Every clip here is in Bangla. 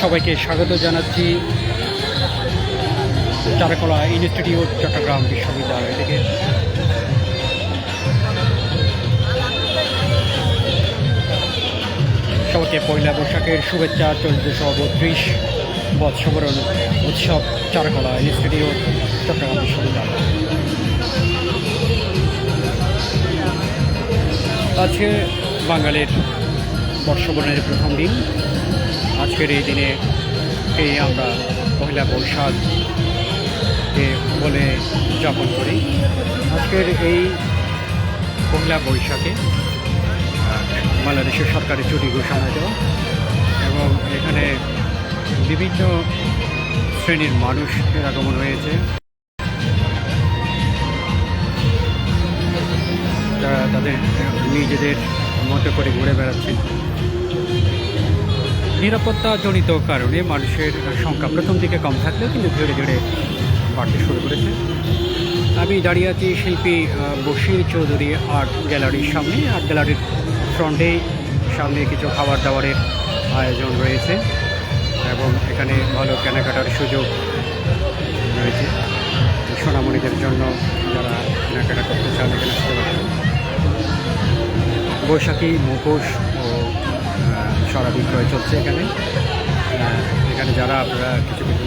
সবাইকে স্বাগত জানাচ্ছি। চারকলা ইনস্টিটিউট, চট্টগ্রাম বিশ্ববিদ্যালয় থেকে। সবাইকে পয়লা বৈশাখের শুভেচ্ছা চোদ্দশো বত্রিশ বৎসবরণ উৎসব, চারকলা ইনস্টিটিউট, চট্টগ্রাম বিশ্ববিদ্যালয়। আজকে বাঙালির বর্ষবরণের প্রথম দিন। আজকের এই দিনে এই আমরা পয়লা বৈশাখ বলে উদযাপন করি। আজকের এই পয়লা বৈশাখে বাংলাদেশের সরকারি ছুটি ঘোষণা দেওয়া এবং এখানে বিভিন্ন শ্রেণির মানুষের আগমন হয়েছে। তারা তাদের নিজেদের মতো করে ঘুরে বেড়াচ্ছে নিরাপত্তাজনিত কারণে মানুষের সংখ্যা প্রথম দিকে কম থাকলেও কিন্তু ধীরে ধীরে বাড়তে শুরু করেছে। আমি দাঁড়িয়ে আছি শিল্পী বশির চৌধুরী আর্ট গ্যালারির সামনে। আর্ট গ্যালারির ফ্রন্টেই সামনে কিছু খাবার দাবারের আয়োজন রয়েছে এবং এখানে ভালো কেনাকাটার সুযোগ রয়েছে। সোনামণিদের জন্য যারা কেনাকাটা করতে চান, এখানে আসতে পারেন। বৈশাখী, মুখোশ সরা বিক্রয় চলছে এখানে। এখানে যারা আপনারা কিছু কিছু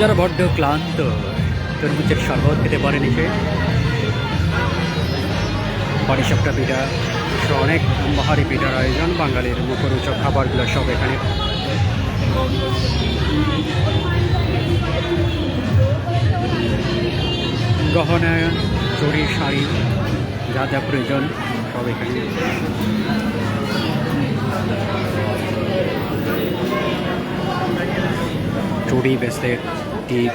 যারা বড্ড ক্লান্ত, তরমুজের শরবত খেতে পারেনি সে। পাটিসাপটা পিঠা অনেক বাহারি পিঠার আয়োজন, বাঙালির মুখরোচক খাবারগুলো সব এখানে। গহনায়ন চুরি শাড়ি, যা যা প্রয়োজন, সব এখানে। চুড়ি ব্রেসলেট টিপ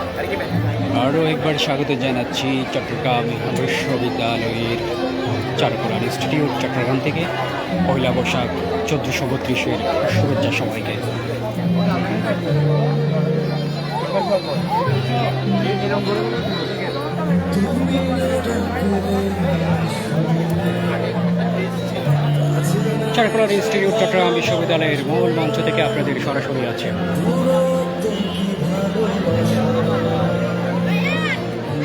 আরও একবার স্বাগত জানাচ্ছি চট্টগ্রাম বিশ্ববিদ্যালয়ের চারকোলা ইনস্টিটিউট, চট্টগ্রাম থেকে পয়লা বৈশাখ চোদ্দোশো বত্রিশের শুভেচ্ছা সবাইকে। চারকোলা ইনস্টিটিউট, চট্টগ্রাম বিশ্ববিদ্যালয়ের মূল মঞ্চ থেকে আপনাদের সরাসরি আছে।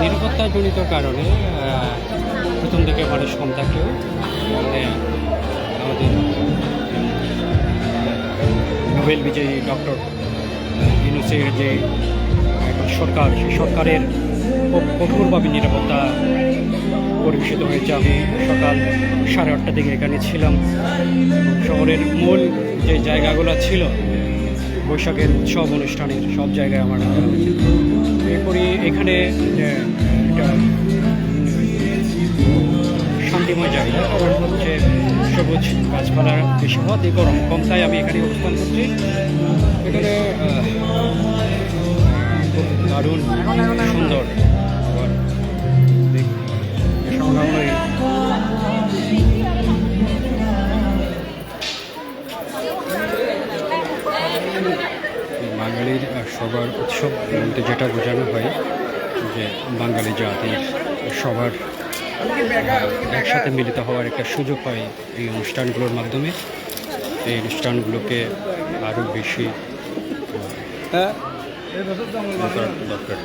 নিরাপত্তাজনিত কারণে প্রথম দিকে মানুষ কম থাকলেও আমাদের নোবেল বিজয়ী ডক্টর ইউনুসের যে সরকার সেই সরকারের কঠোরভাবে নিরাপত্তা পরিবেশিত হয়েছে। আমি সকাল সাড়ে আটটা দিকে এখানে ছিলাম। শহরের মূল যে জায়গাগুলো ছিল, বৈশাখের উৎসব অনুষ্ঠানের সব জায়গায় আমার এরপরই এখানে একটা শান্তিময় জায়গা। কারণ হচ্ছে সবুজ গাছপালার বেশি হওয়াতে গরম কম, তাই আমি এখানে অবস্থান করছি। এখানে দারুণ সুন্দর উৎসব বলতে যেটা বোঝানো হয় যে বাঙালি জাতির সবার একসাথে মিলিত হওয়ার একটা সুযোগ হয় এই অনুষ্ঠানগুলোর মাধ্যমে। এই অনুষ্ঠানগুলোকে আরও বেশি দরকার